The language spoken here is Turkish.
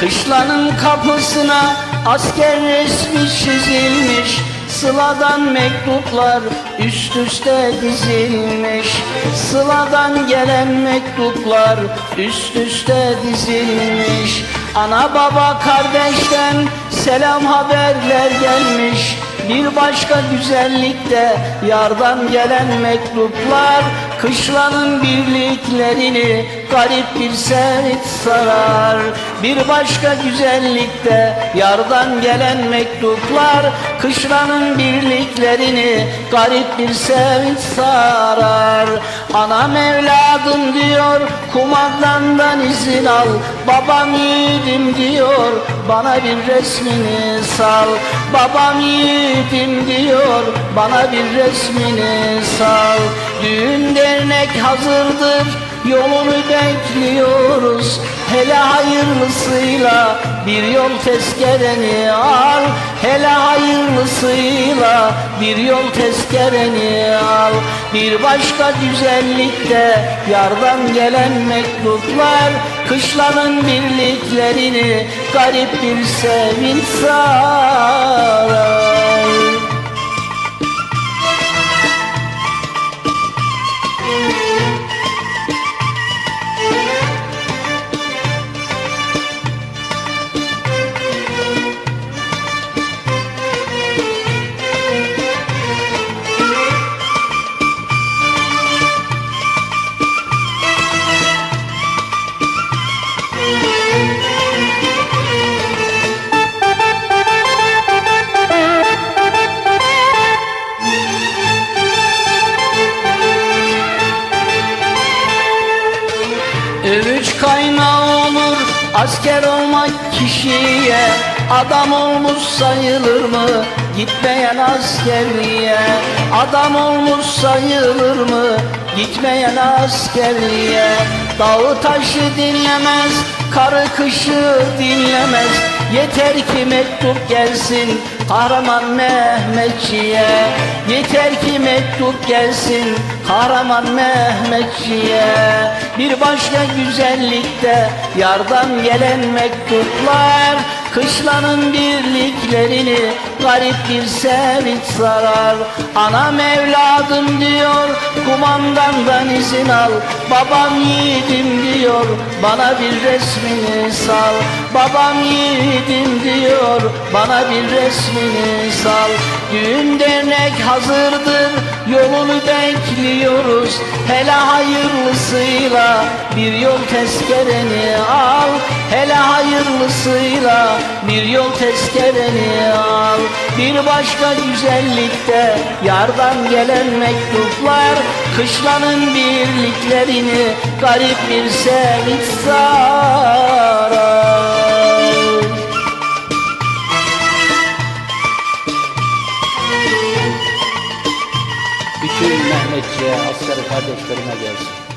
Kışlanın kapısına asker resmi çizilmiş. Sıladan mektuplar üst üste dizilmiş. Sıladan gelen mektuplar üst üste dizilmiş. Ana baba kardeşten selam haberler gelmiş. Bir başka güzellikte yardan gelen mektuplar Kışlanın birliklerini garip bir serit sarar. Bir başka güzellikte yardan gelen mektuplar Kışlanın birliklerini garip bir sevinç sarar Anam evladım diyor kumandandan izin al. Babam yiğidim diyor bana bir resmini sal. Babam yiğidim diyor bana bir resmini sal. Düğün dernek hazırdır yolunu bekliyoruz. Hele hayırlısıyla bir yol tezkereni al. Hele hayırlısıyla bir yol tezkereni al. Bir başka güzellikte yardan gelen mektuplar Kışlanın birliklerini garip bir sevinç sarar kaynağı olur. Asker olmak kişiye Adam olmuş sayılır mı? Gitmeyen askerliğe. Adam olmuş sayılır mı? Gitmeyen askerliğe. Dağı taşı dinlemez karı kışı dinlemez. Yeter ki mektup gelsin kahraman Mehmetçiye. Yeter ki mektup gelsin kahraman Mehmetçiye. Bir başka güzellikte yardan gelen mektuplar Kışlanın birliklerini garip bir sevinç sarar. Anam evladım diyor kumandandan izin al. Babam yiğidim diyor bana bir resmini sal. Babam yiğidim diyor bana bir resmini sal. Düğün dernek hazırdır yolunu bekliyoruz. Hele hayırlısıyla bir yol tezkereni al. Hele hayırlısıyla bir yol tezkereni al. Bir başka güzellikte yardan gelen mektuplar Kışlanın birliklerini garip bir sevinç sarar Mehmetçiğe, asker kardeşlerime gelsin.